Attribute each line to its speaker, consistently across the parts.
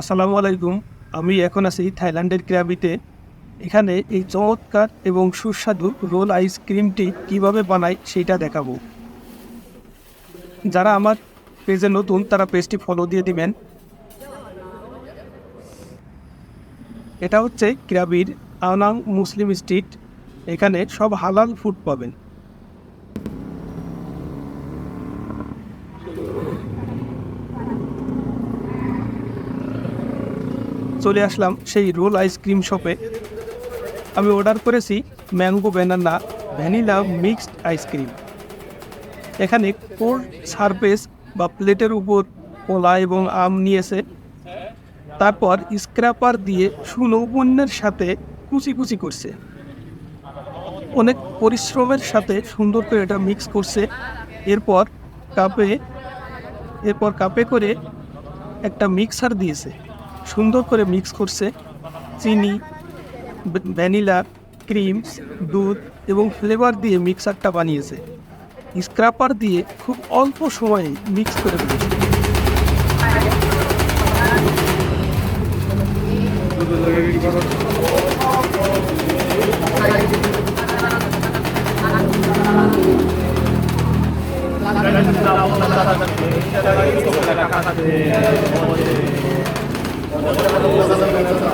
Speaker 1: আসসালামু আলাইকুম। আমি এখন আছি থাইল্যান্ডের ক্রাবিতে এখানে এই চমৎকার এবং সুস্বাদু রোল আইসক্রিমটি কীভাবে বানাই সেটা দেখাবো। যারা আমার পেজে নতুন, তারা পেজটি ফলো দিয়ে দিবেন। এটা হচ্ছে ক্রাবির আনাং মুসলিম স্ট্রিট। এখানে সব হালাল ফুড পাবেন। চলে আসলাম সেই রোল আইসক্রিম শপে। আমি অর্ডার করেছি mango banana vanilla mixed ice cream এখানে কোল্ড সারফেস বা প্লেটের উপর কলা এবং আম নিয়েছে। তারপর স্ক্র্যাপার দিয়ে সুনৌপণ্যের সাথে কুচি কুচি করছে। অনেক পরিশ্রমের সাথে সুন্দর করে এটা মিক্স করছে। এরপর কাপে এরপর কাপে করে একটা মিক্সার দিয়েছে। সুন্দর করে মিক্স করছে। চিনি ভ্যানিলা, ক্রিমস, দুধ এবং ফ্লেভার দিয়ে মিক্সারটা বানিয়েছে। স্ক্র্যাপার দিয়ে খুব অল্প সময়ে মিক্স করে ফেলেছে Obrigado.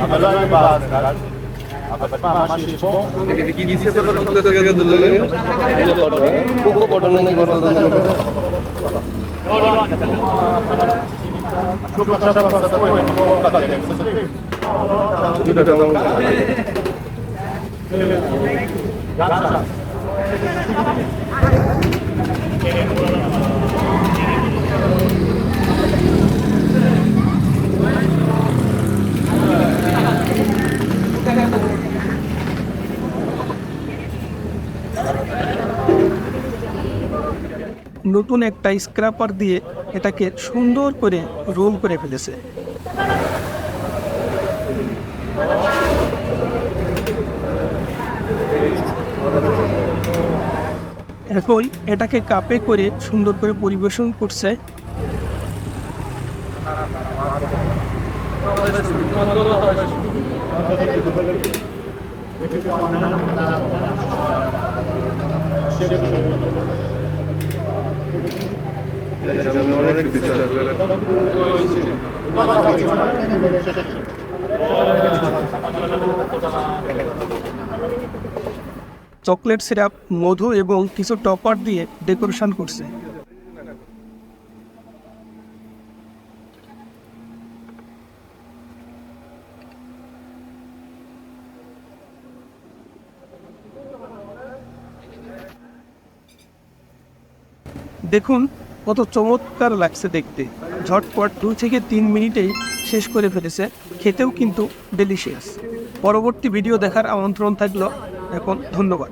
Speaker 1: אבל לא היה בארץ, Gracias. নতুন একটা স্ক্র্যাপার দিয়ে এটাকে সুন্দর করে রোল করে ফেলেছে। এখন এটাকে কাপে করে সুন্দর করে পরিবেশন করছে। চকলেট সিরাপ, মধু এবং কিছু টপার দিয়ে ডেকোরেশন করছে। দেখুন, কত চমৎকার লাগছে দেখতে। ঝটপট দুই থেকে তিন মিনিটেই শেষ করে ফেলেছে। খেতেও কিন্তু ডেলিশিয়াস পরবর্তী ভিডিও দেখার আমন্ত্রণ থাকল এখন ধন্যবাদ।